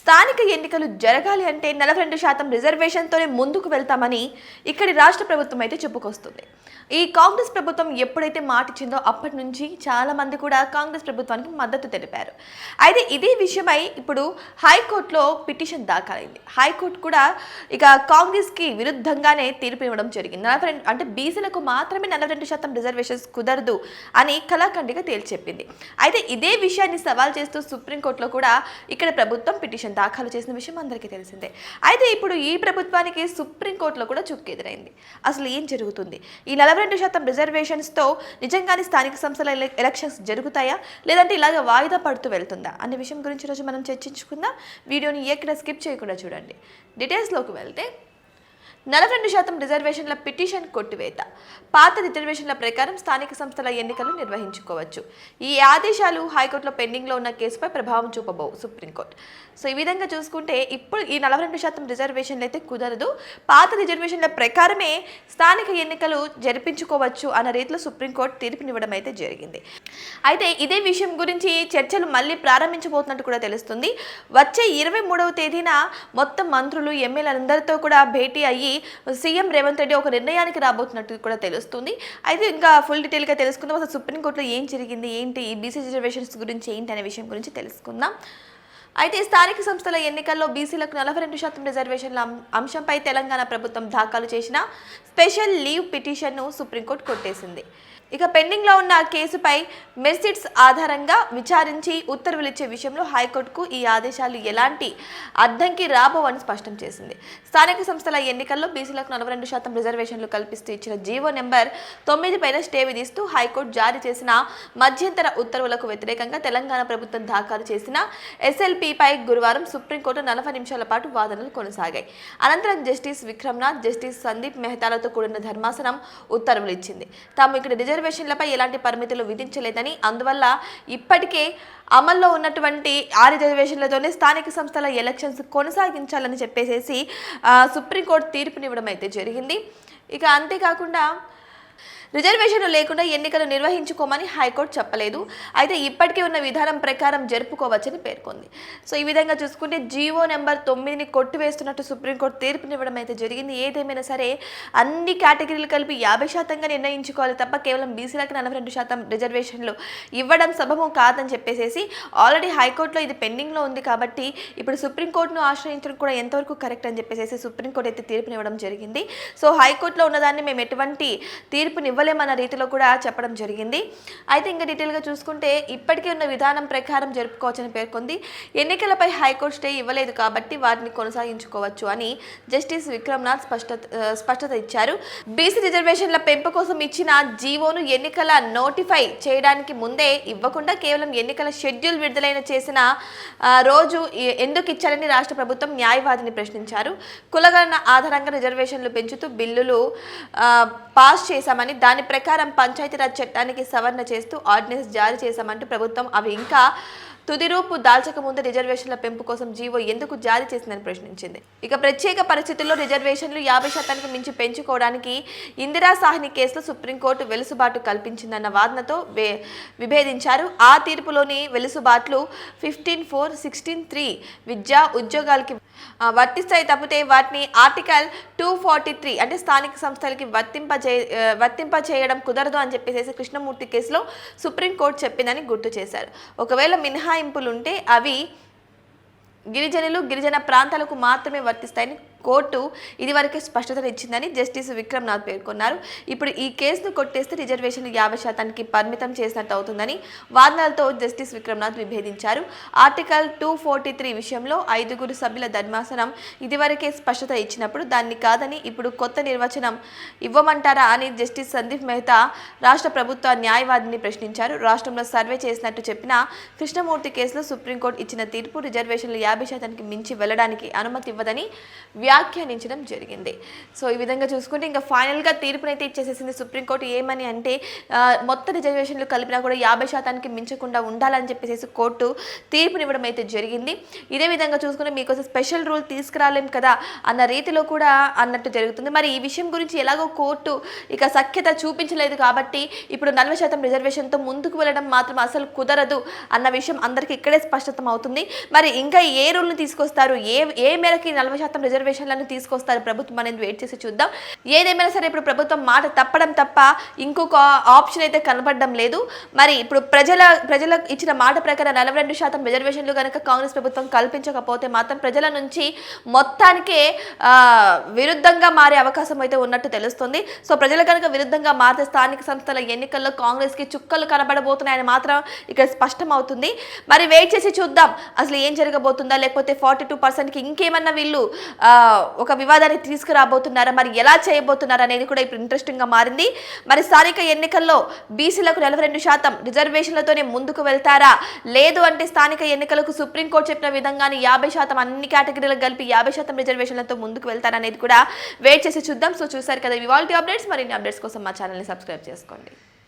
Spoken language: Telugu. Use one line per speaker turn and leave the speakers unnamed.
స్థానిక ఎన్నికలు జరగాలి అంటే నలభై రెండు శాతం రిజర్వేషన్తోనే ముందుకు వెళ్తామని ఇక్కడి రాష్ట్ర ప్రభుత్వం అయితే చెప్పుకొస్తుంది. ఈ కాంగ్రెస్ ప్రభుత్వం ఎప్పుడైతే మాటిచ్చిందో అప్పటి నుంచి చాలామంది కూడా కాంగ్రెస్ ప్రభుత్వానికి మద్దతు తెలిపారు. అయితే ఇదే విషయమై ఇప్పుడు హైకోర్టులో పిటిషన్ దాఖలైంది. హైకోర్టు కూడా ఇక కాంగ్రెస్కి విరుద్ధంగానే తీర్పు ఇవ్వడం జరిగింది. నలభై రెండు అంటే బీసీలకు మాత్రమే నలభై రెండు శాతం రిజర్వేషన్స్ కుదరదు అని కళాఖండిగా తేల్చెప్పింది. అయితే ఇదే విషయాన్ని సవాల్ చేస్తూ సుప్రీంకోర్టులో కూడా ఇక్కడ ప్రభుత్వం పిటిషన్ దాఖలు చేసిన విషయం అందరికీ తెలిసిందే. అయితే ఇప్పుడు ఈ ప్రభుత్వానికి సుప్రీంకోర్టులో కూడా చుక్కు ఎదురైంది. అసలు ఏం జరుగుతుంది? ఈ నలభై రెండు శాతం రిజర్వేషన్స్తో నిజంగానే స్థానిక సంస్థల ఎలక్షన్స్ జరుగుతాయా? లేదంటే ఇలాగ వాయిదా పడుతూ వెళ్తుందా? అనే విషయం గురించి ఈరోజు మనం చర్చించుకుందాం. వీడియోని ఎక్కడ స్కిప్ చేయకుండా చూడండి. డీటెయిల్స్లోకి వెళ్తే నలభై రెండు శాతం రిజర్వేషన్ల పిటిషన్ కొట్టివేత. పాత రిజర్వేషన్ల ప్రకారం స్థానిక సంస్థల ఎన్నికలు నిర్వహించుకోవచ్చు. ఈ ఆదేశాలు హైకోర్టులో పెండింగ్లో ఉన్న కేసుపై ప్రభావం చూపబోవు సుప్రీంకోర్టు. సో ఈ విధంగా చూసుకుంటే ఇప్పుడు ఈ నలభై రెండు శాతం రిజర్వేషన్లు అయితే కుదరదు. పాత రిజర్వేషన్ల ప్రకారమే స్థానిక ఎన్నికలు జరిపించుకోవచ్చు అన్న రీతిలో సుప్రీంకోర్టు తీర్పునివ్వడం అయితే జరిగింది. అయితే ఇదే విషయం గురించి చర్చలు మళ్ళీ ప్రారంభించబోతున్నట్టు కూడా తెలుస్తుంది. వచ్చే ఇరవై మూడవ తేదీన మొత్తం మంత్రులు ఎమ్మెల్యేలందరితో కూడా భేటీ అయ్యి సీఎం రేవంత్ రెడ్డి ఒక నిర్ణయానికి రాబోతున్నట్టు కూడా తెలుస్తుంది. అయితే ఇంకా ఫుల్ డీటెయిల్గా తెలుసుకుందాం. అసలు సుప్రీంకోర్టులో ఏం జరిగింది? ఏంటి? ఈ బీసీ రిజర్వేషన్స్ గురించి ఏంటి? అనే విషయం గురించి తెలుసుకుందాం. అయితే స్థానిక సంస్థల ఎన్నికల్లో బీసీలకు నలభై రెండు శాతం రిజర్వేషన్ల అంశంపై తెలంగాణ ప్రభుత్వం దాఖలు చేసిన స్పెషల్ లీవ్ పిటిషన్ను సుప్రీంకోర్టు కొట్టేసింది. ఇక పెండింగ్లో ఉన్న కేసుపై మెర్సిడ్స్ ఆధారంగా విచారించి ఉత్తర్వులు ఇచ్చే విషయంలో హైకోర్టుకు ఈ ఆదేశాలు ఎలాంటి అర్థంకి రాబోవని స్పష్టం చేసింది. స్థానిక సంస్థల ఎన్నికల్లో బీసీలకు నలభై రెండు శాతం రిజర్వేషన్లు కల్పిస్తూ ఇచ్చిన జీవో నెంబర్ తొమ్మిది పైన స్టే విధిస్తూ హైకోర్టు జారీ చేసిన మధ్యంతర ఉత్తర్వులకు వ్యతిరేకంగా తెలంగాణ ప్రభుత్వం దాఖలు చేసిన ఎస్ఎల్పీపై గురువారం సుప్రీంకోర్టు నలభై నిమిషాల పాటు వాదనలు కొనసాగాయి. అనంతరం జస్టిస్ విక్రమ్నాథ్ జస్టిస్ సందీప్ మెహతాలతో కూడిన ధర్మాసనం ఉత్తర్వులు ఇచ్చింది. తాము ఇక్కడ రిజర్వేషన్లపై ఎలాంటి పరిమితులు విధించలేదని అందువల్ల ఇప్పటికే అమల్లో ఉన్నటువంటి ఆ రిజర్వేషన్లతోనే స్థానిక సంస్థల ఎలక్షన్స్ కొనసాగించాలని చెప్పేసేసి సుప్రీంకోర్టు తీర్పునివ్వడం అయితే జరిగింది. ఇక అంతేకాకుండా రిజర్వేషన్లు లేకుండా ఎన్నికలు నిర్వహించుకోమని హైకోర్టు చెప్పలేదు. అయితే ఇప్పటికే ఉన్న విధానం ప్రకారం జరుపుకోవచ్చని పేర్కొంది. సో ఈ విధంగా చూసుకుంటే జీవో నెంబర్ తొమ్మిదిని కొట్టివేస్తున్నట్టు సుప్రీంకోర్టు తీర్పునివ్వడం అయితే జరిగింది. ఏదేమైనా సరే అన్ని కేటగిరీలు కలిపి యాభై శాతంగా నిర్ణయించుకోవాలి తప్ప కేవలం బీసీలకు నలభై రెండు శాతం రిజర్వేషన్లు ఇవ్వడం సబబం కాదని చెప్పేసేసి ఆల్రెడీ హైకోర్టులో ఇది పెండింగ్లో ఉంది కాబట్టి ఇప్పుడు సుప్రీంకోర్టును ఆశ్రయించడం కూడా ఎంతవరకు కరెక్ట్ అని చెప్పేసి సుప్రీంకోర్టు అయితే తీర్పునివ్వడం జరిగింది. సో హైకోర్టులో ఉన్నదాన్ని మేము ఎటువంటి తీర్పునివ్వలేమన్న రీతిలో కూడా చెప్పడం జరిగింది. అయితే ఇంకా డీటెయిల్గా చూసుకుంటే ఇప్పటికీ ఉన్న విధానం ప్రకారం జరుపుకోవచ్చని పేర్కొంది. ఎన్నికలపై హైకోర్టు స్టే ఇవ్వలేదు కాబట్టి వాటిని కొనసాగించుకోవచ్చు అని జస్టిస్ విక్రమ్నాథ్ స్పష్టత స్పష్టత ఇచ్చారు. బీసీ రిజర్వేషన్ల పెంపు కోసం ఇచ్చిన జీవోను ఎన్నికల నోటిఫై చేయడానికి ముందే ఇవ్వకుండా కేవలం ఎన్నికల షెడ్యూల్ విడుదలైన చేసిన రోజు ఎందుకు ఇచ్చారని రాష్ట్ర ప్రభుత్వం న్యాయవాదిని ప్రశ్నించారు. కులగణన ఆధారంగా రిజర్వేషన్లు పెంచుతూ బిల్లులు పాస్ చేశామని దాని ప్రకారం పంచాయతీరాజ్ చట్టానికి సవరణ చేస్తూ ఆర్డినెన్స్ జారీ చేశామంటూ ప్రభుత్వం. అవి ఇంకా తుదిరూపు దాల్చక ముందు రిజర్వేషన్ల పెంపు కోసం జీవో ఎందుకు జారీ చేసిందని ప్రశ్నించింది. ఇక ప్రత్యేక పరిస్థితుల్లో రిజర్వేషన్లు యాభై శాతానికి మించి పెంచుకోవడానికి ఇందిరా సాహ్ని కేసులో సుప్రీంకోర్టు వెలుసుబాటు కల్పించిందన్న వాదనతో విభేదించారు. ఆ తీర్పులోని వెలుసుబాట్లు ఫిఫ్టీన్ ఫోర్ సిక్స్టీన్ త్రీ విద్యా ఉద్యోగాలకి వర్తిస్తాయి తప్పితే వాటిని ఆర్టికల్ టూ ఫార్టీ త్రీ అంటే స్థానిక సంస్థలకి వర్తింపజే వర్తింపచేయడం కుదరదు అని చెప్పేసి కృష్ణమూర్తి కేసులో సుప్రీంకోర్టు చెప్పిందని గుర్తు చేశారు. ఒకవేళ మినహాయింపులు ఉంటే అవి గిరిజనులు గిరిజన ప్రాంతాలకు మాత్రమే వర్తిస్తాయని కోర్టు ఇదివరకే స్పష్టతనిచ్చిందని జస్టిస్ విక్రమ్నాథ్ పేర్కొన్నారు. ఇప్పుడు ఈ కేసును కొట్టేస్తే రిజర్వేషన్లు యాభై శాతానికి పరిమితం చేసినట్టు అవుతుందని వాదనలతో జస్టిస్ విక్రమ్నాథ్ విభేదించారు. ఆర్టికల్ టూ ఫోర్టీ త్రీ విషయంలో ఐదుగురు సభ్యుల ధర్మాసనం ఇదివరకే స్పష్టత ఇచ్చినప్పుడు దాన్ని కాదని ఇప్పుడు కొత్త నిర్వచనం ఇవ్వమంటారా అని జస్టిస్ సందీప్ మెహతా రాష్ట్ర ప్రభుత్వ న్యాయవాదిని ప్రశ్నించారు. రాష్ట్రంలో సర్వే చేసినట్టు చెప్పిన కృష్ణమూర్తి కేసులో సుప్రీంకోర్టు ఇచ్చిన తీర్పు రిజర్వేషన్లు యాభై యాభై శాతానికి మించి వెళ్ళడానికి అనుమతి ఇవ్వదని వ్యాఖ్యానించడం జరిగింది. సో ఈ విధంగా చూసుకుంటే ఇంకా ఫైనల్గా తీర్పునైతే ఇచ్చేసేసింది సుప్రీంకోర్టు. ఏమని అంటే మొత్తం రిజర్వేషన్లు కలిపినా కూడా యాభై శాతానికి మించకుండా ఉండాలని చెప్పేసి కోర్టు తీర్పునివ్వడం అయితే జరిగింది. ఇదే విధంగా చూసుకుంటే మీకోసం స్పెషల్ రూల్ తీసుకురాలేం కదా అన్న రీతిలో కూడా అన్నట్టు జరుగుతుంది. మరి ఈ విషయం గురించి ఎలాగో కోర్టు ఇక సఖ్యత చూపించలేదు కాబట్టి ఇప్పుడు నలభై శాతం రిజర్వేషన్తో ముందుకు వెళ్ళడం మాత్రం అసలు కుదరదు అన్న విషయం అందరికీ ఇక్కడే స్పష్టతం అవుతుంది మరి ఇంకా ఏ ఏ రూల్ని తీసుకొస్తారు ఏ ఏ మేరకి నలభై శాతం రిజర్వేషన్లను తీసుకొస్తారు ప్రభుత్వం అనేది వెయిట్ చేసి చూద్దాం. ఏదేమైనా సరే ఇప్పుడు ప్రభుత్వం మాట తప్పడం తప్ప ఇంకొక ఆప్షన్ అయితే కనపడడం లేదు. మరి ఇప్పుడు ప్రజల ప్రజలకు ఇచ్చిన మాట ప్రకారం నలభై రెండు శాతం రిజర్వేషన్లు కనుక కాంగ్రెస్ ప్రభుత్వం కల్పించకపోతే మాత్రం ప్రజల నుంచి మొత్తానికే విరుద్ధంగా మారే అవకాశం అయితే ఉన్నట్టు తెలుస్తుంది. సో ప్రజలు కనుక విరుద్ధంగా మారితే స్థానిక సంస్థల ఎన్నికల్లో కాంగ్రెస్కి చుక్కలు కనబడబోతున్నాయని మాత్రం ఇక్కడ స్పష్టం అవుతుంది మరి వెయిట్ చేసి చూద్దాం. అసలు ఏం జరగబోతుందో లేకపోతే ఫార్టీ టూ పర్సెంట్కి ఇంకేమన్నా వీళ్ళు ఒక వివాదాన్ని తీసుకురాబోతున్నారా? మరి ఎలా చేయబోతున్నారు అనేది కూడా ఇప్పుడు ఇంట్రెస్టింగ్గా మారింది. మరి స్థానిక ఎన్నికల్లో బీసీలకు నలభై రెండు శాతం రిజర్వేషన్లతోనే ముందుకు వెళ్తారా? లేదు అంటే స్థానిక ఎన్నికలకు సుప్రీంకోర్టు చెప్పిన విధంగానే యాభై శాతం అన్ని కేటగిరీలకు కలిపి యాభై శాతం రిజర్వేషన్లతో ముందుకు వెళ్తారా అనేది కూడా వెయిట్ చేసి చూద్దాం. సో చూసారు కదా ఇవాళ అప్డేట్స్. మరిన్ని అప్డేట్స్ కోసం మా ఛానల్ని సబ్స్క్రైబ్ చేసుకోండి.